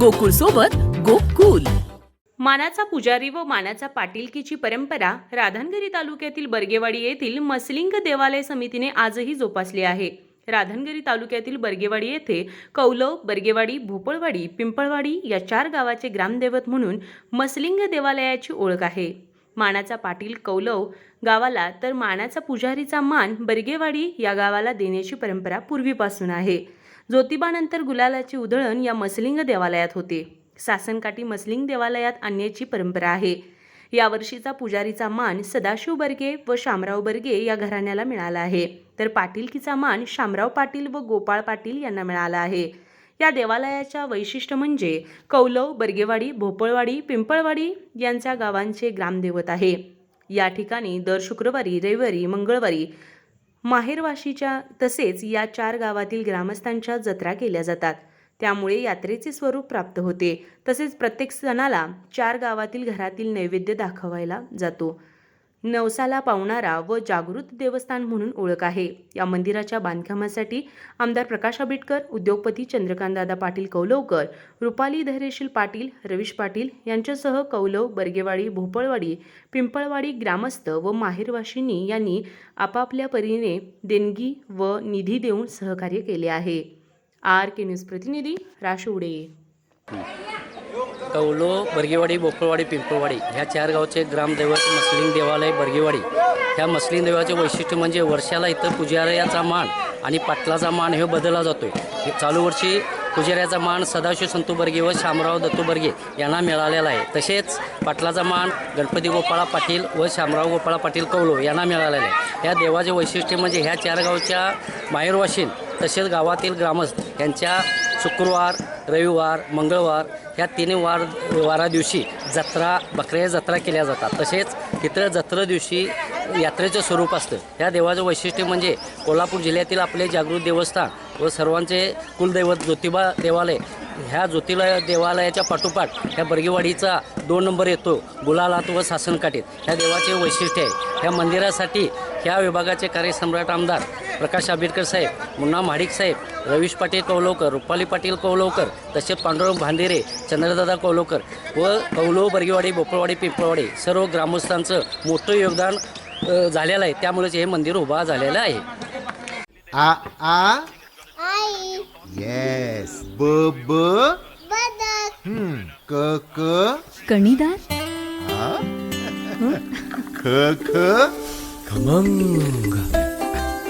गोकुळ सोबत गोकुल. मानाचा पुजारी व मानाचा पाटीलकीची परंपरा राधनगिरी तालुक्यातील बर्गेवाडी येथील मसलिंग देवालय समितीने आजही जोपासली आहे. राधनगिरी तालुक्यातील बर्गेवाडी येथे कौलव बर्गेवाडी भोपळवाडी पिंपळवाडी या चार गावाचे ग्रामदैवत म्हणून मसलिंग देवालयाची ओळख आहे. मानाचा पाटील कौलव गावाला तर मानाचा पुजारीचा मान बर्गेवाडी या गावाला देण्याची परंपरा पूर्वीपासून आहे. ज्योतिबानंतर गुलालाची उधळण या मसलिंग देवालयात होते. सासनकाठी मसलिंग देवालयात आणण्याची परंपरा आहे. यावर्षीचा पुजारीचा मान सदाशिव बर्गे व शामराव बर्गे या घराण्याला मिळाला आहे. तर पाटीलकीचा मान शामराव पाटील व गोपाळ पाटील यांना मिळाला आहे. या देवालयाच्या वैशिष्ट्य म्हणजे कौलव बर्गेवाडी भोपळवाडी पिंपळवाडी यांच्या गावांचे ग्रामदैवत आहे. या ठिकाणी दर शुक्रवारी रविवारी मंगळवारी माहेरवाशीच्या तसेच या चार गावातील ग्रामस्थांच्या जत्रा केल्या जातात. त्यामुळे यात्रेचे स्वरूप प्राप्त होते. तसेच प्रत्येक सणाला चार गावातील घरातील नैवेद्य दाखवायला जातो. नवसाला पावणारा व जागृत देवस्थान म्हणून ओळख आहे. या मंदिराच्या बांधकामासाठी आमदार प्रकाश आंबेडकर उद्योगपती चंद्रकांतदादा पाटील कौलवकर रुपाली धैर्यशील पाटील रवीश पाटील यांच्यासह कौलव बर्गेवाडी भोपळवाडी पिंपळवाडी ग्रामस्थ व माहेरवाशिनी यांनी आपापल्या परीने देणगी व निधी देऊन सहकार्य केले आहे. आर के न्यूज प्रतिनिधी राशुडे उडे. कौलो बर्गेवाडी बोकळवाडी पिंपळवाडी ह्या चार गावचे ग्रामदैवत मसलिंग देवालय बर्गेवाडी. ह्या मसलिंग देवाचे वैशिष्ट्य म्हणजे वर्षाला इथं पुजाऱ्याचा मान आणि पाटलाचा मान हे बदलला जातोय. आहे चालू वर्षी पुजाऱ्याचा मान सदाशिव संतू बर्गे व शामराव दत्तू बर्गे यांना मिळालेला आहे. तसेच पाटलाचा मान गणपती गोपाळा पाटील व शामराव गोपाळा पाटील कौलो यांना मिळालेला आहे. या देवाचे वैशिष्ट्य म्हणजे ह्या चार गावच्या माहेरवाशीन तसेच गावातील ग्रामस्थ यांच्या शुक्रवार रविवार मंगळवार ह्या तिन्ही वार वारा दिवशी जत्रा बकऱ्या जत्रा केल्या जातात. तसेच इतर जत्रा दिवशी यात्रेचं स्वरूप असतं. ह्या देवाचं वैशिष्ट्य म्हणजे कोल्हापूर जिल्ह्यातील आपले जागृत देवस्थान व सर्वांचे कुलदैवत ज्योतिबा देवालय. ह्या ज्योतिला देवालयाच्या पाठोपाठ ह्या बर्गेवाडीचा दोन नंबर येतो गुलालात व सासनकाठीत ह्या देवाचे वैशिष्ट्य आहे. ह्या मंदिरासाठी ह्या विभागाचे कार्यसम्राट आमदार प्रकाश आंबेडकर साहेब मुन्ना महाडिक साहेब रवीश पाटील कौलवकर रुपाली पाटील कौलवकर तसेच पांडुरंग भांदेरे चंद्रदादा कौलवकर व कौलव बर्गेवाडी बोपळवाडी पिंपळवाडी सर्व ग्रामस्थांचं मोठं योगदान झालेलं आहे. त्यामुळेच हे मंदिर उभा झालेलं आहे. आ आ? आई. येस ब ब? बदक. हम्म. क क? कणीदार आ? ख ख? खमंग.